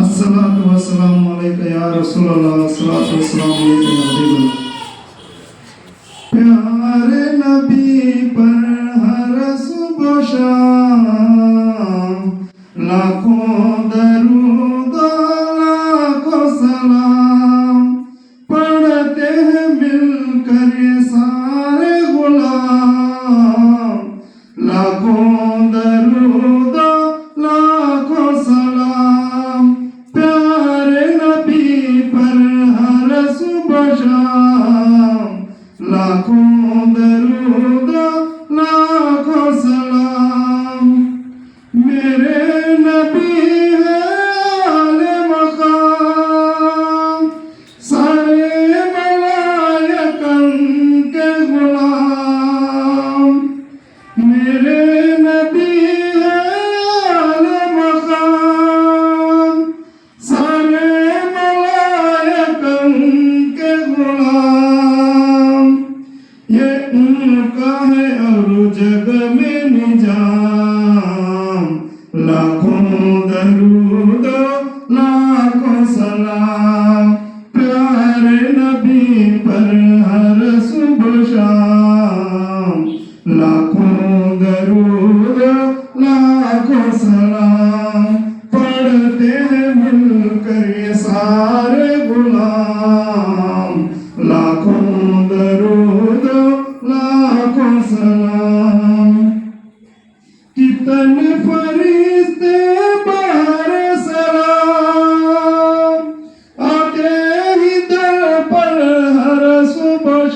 अस्सलातु वस्सलामु अलैका या रसूलल्लाह अस्सलातु वस्सलामु अलैका या हबीबल्लाह प्यारे नबी पर हर सुबह सलाम प्यारे नबी पर हर सुबह शाम। लाखों दरूद लाखों सलाम, पढ़ते हैं मिलकर ये सारे गुलाम। लाखों दरूद लाखों सलाम। कितने फरिश्ते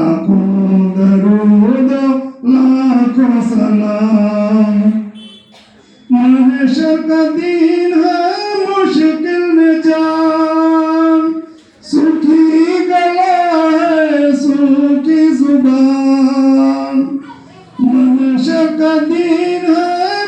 লাখো দরুদ লাখো সালাম মহেশর কা দিন হ্যায়, মুশকিল মে জান সুখী গলা হ্যায় সুখী জুবান মহেশর কা দিন হ্যায়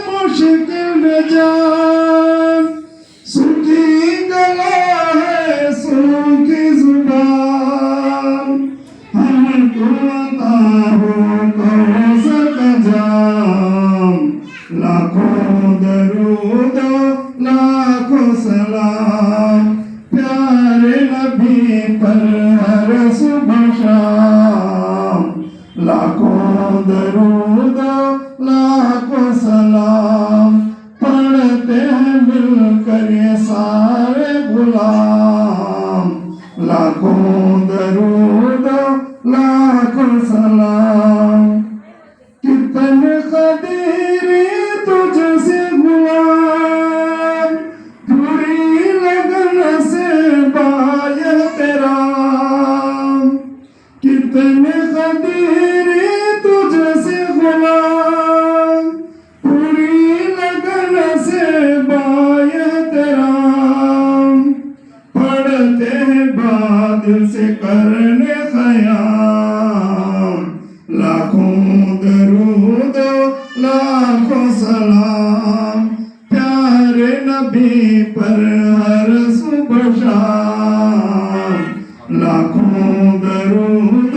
लाखों सलाम, प्यारे नबी शाम लाखों दरूद सलाम, पढ़ते हैं सारे गुलाम। लाखों दरूद, लाखों सलाम। कितने हर सुबह शाम, लाखों दरूद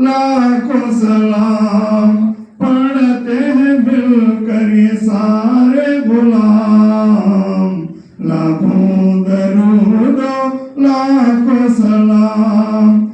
लाखों सलाम पढ़ते हैं मिलकर ये सारे गुलाम। लाखों दरूद लाखों सलाम।